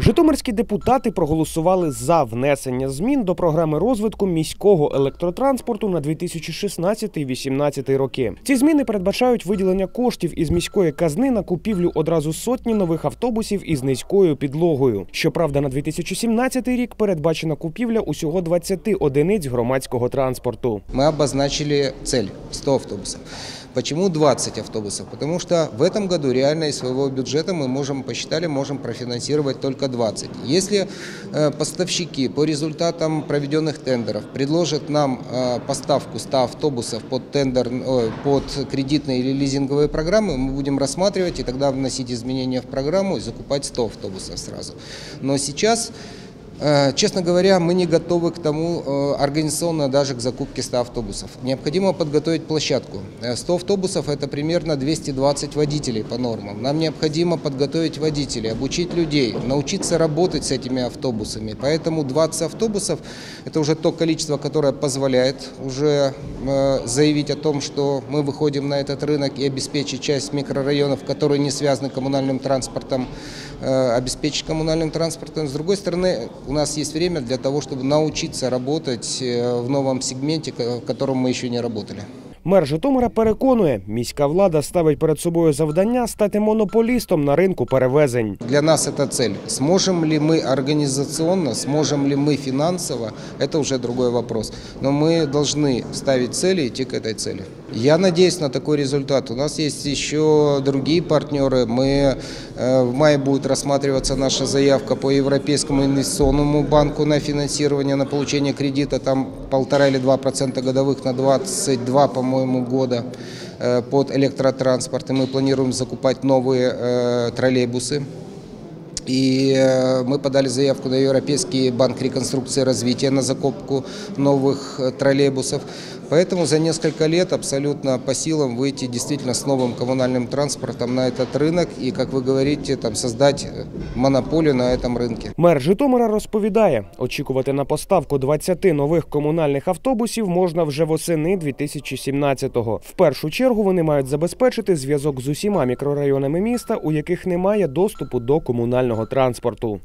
Житомирські депутати проголосували за внесення змін до програми розвитку міського електротранспорту на 2016-2018 роки. Ці зміни передбачають виділення коштів із міської казни на купівлю одразу сотні нових автобусів із низькою підлогою. Щоправда, на 2017 рік передбачена купівля усього 20 одиниць громадського транспорту. Мы обозначили цель 100 автобусов. Почему 20 автобусов? Потому что в этом году реально из своего бюджета мы можем, посчитали, можем профинансировать только 20. Если э, поставщики по результатам проведенных тендеров предложат нам э, поставку 100 автобусов под, тендер, э, под кредитные или лизинговые программы, мы будем рассматривать и тогда вносить изменения в программу и закупать 100 автобусов сразу. Но сейчас Честно говоря, мы не готовы к тому э, организационно даже к закупке 100 автобусов. Необходимо подготовить площадку. Э, 100 автобусов это примерно 220 водителей по нормам. Нам необходимо подготовить водителей, обучить людей, научиться работать с этими автобусами. Поэтому 20 автобусов это уже то количество, которое позволяет уже э, заявить о том, что мы выходим на этот рынок и обеспечить часть микрорайонов, которые не связаны коммунальным транспортом, э, обеспечить коммунальным транспортом. С другой стороны, у нас есть время для того, чтобы научиться работать э, в новом сегменте, ко- в котором мы еще не работали. Мер Житомира переконує, міська влада ставить перед собою завдання стати монополістом на ринку перевезень. Для нас это цель. Сможем ли мы организационно, сможем ли мы финансово, это уже другой вопрос. Но мы должны ставить цели и идти к этой цели. Я надеюсь на такой результат. У нас есть еще другие партнеры. Мы, э, в мае будет рассматриваться наша заявка по Европейскому инвестиционному банку на финансирование, на получение кредита. Там полтора или два процента годовых на 22, по-моему, года э, под электротранспорт. И мы планируем закупать новые э, троллейбусы. И мы подали заявку на Европейский банк реконструкции и развития на закупку новых троллейбусов. Поэтому за несколько лет абсолютно по силам выйти действительно с новым коммунальным транспортом на этот рынок и, как вы говорите, там, создать э, монополию на этом рынке. Мер Житомира розповідає, очікувати на поставку 20 нових комунальних автобусів можна вже восени 2017-го. В першу чергу вони мають забезпечити зв'язок з усіма мікрорайонами міста, у яких немає доступу до комунального транспорту.